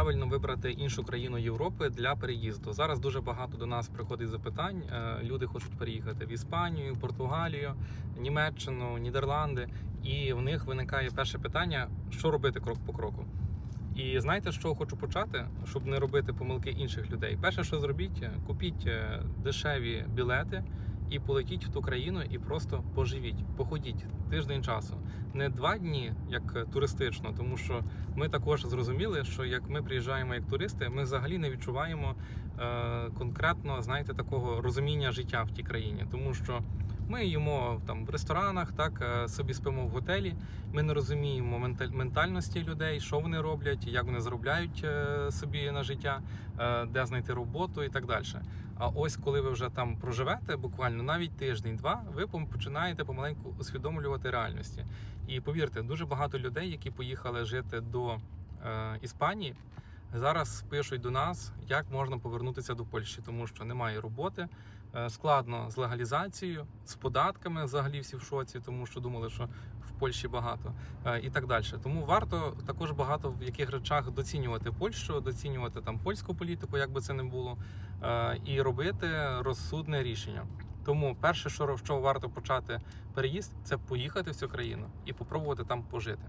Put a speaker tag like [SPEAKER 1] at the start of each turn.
[SPEAKER 1] правильно вибрати іншу країну Європи для переїзду? Зараз дуже багато до нас приходить запитань. Е, Люди хочуть переїхати в Іспанію, Португалію, Німеччину, Нідерланди, і в них виникає перше питання: що робити крок по кроку. І знаєте, чого хочу почати, щоб не робити помилки інших людей? Перше, що зробіть, е, купіть е, дешеві білети і полетіть в ту країну і просто поживіть, походіть тиждень часу. Не два дні, як туристично, тому що ми також зрозуміли, що як ми приїжджаємо як туристи, ми взагалі не відчуваємо е, конкретно, знаєте, такого розуміння життя в тій країні, тому що. Ми їмо там в ресторанах, так е, собі спимо в готелі. Ми не розуміємо менталь- ментальності людей, що вони роблять, як вони заробляють е, собі на життя, е, де знайти роботу і так далі. А ось коли ви вже там проживете, буквально навіть тиждень-два, ви починаєте помаленьку усвідомлювати реальності. І повірте, дуже багато людей, які поїхали жити до Іспанії. Зараз пишуть до нас, як можна повернутися до Польщі, тому що немає роботи, е, складно з легалізацією, з податками взагалі всі в шоці, тому що думали, що в Польщі багато е, і так далі. Тому варто також багато в яких речах доцінювати Польщу, доцінювати там польську політику, як би це не було, е, і робити розсудне рішення. Тому перше, що варто почати переїзд, це поїхати в цю країну і попробувати там пожити.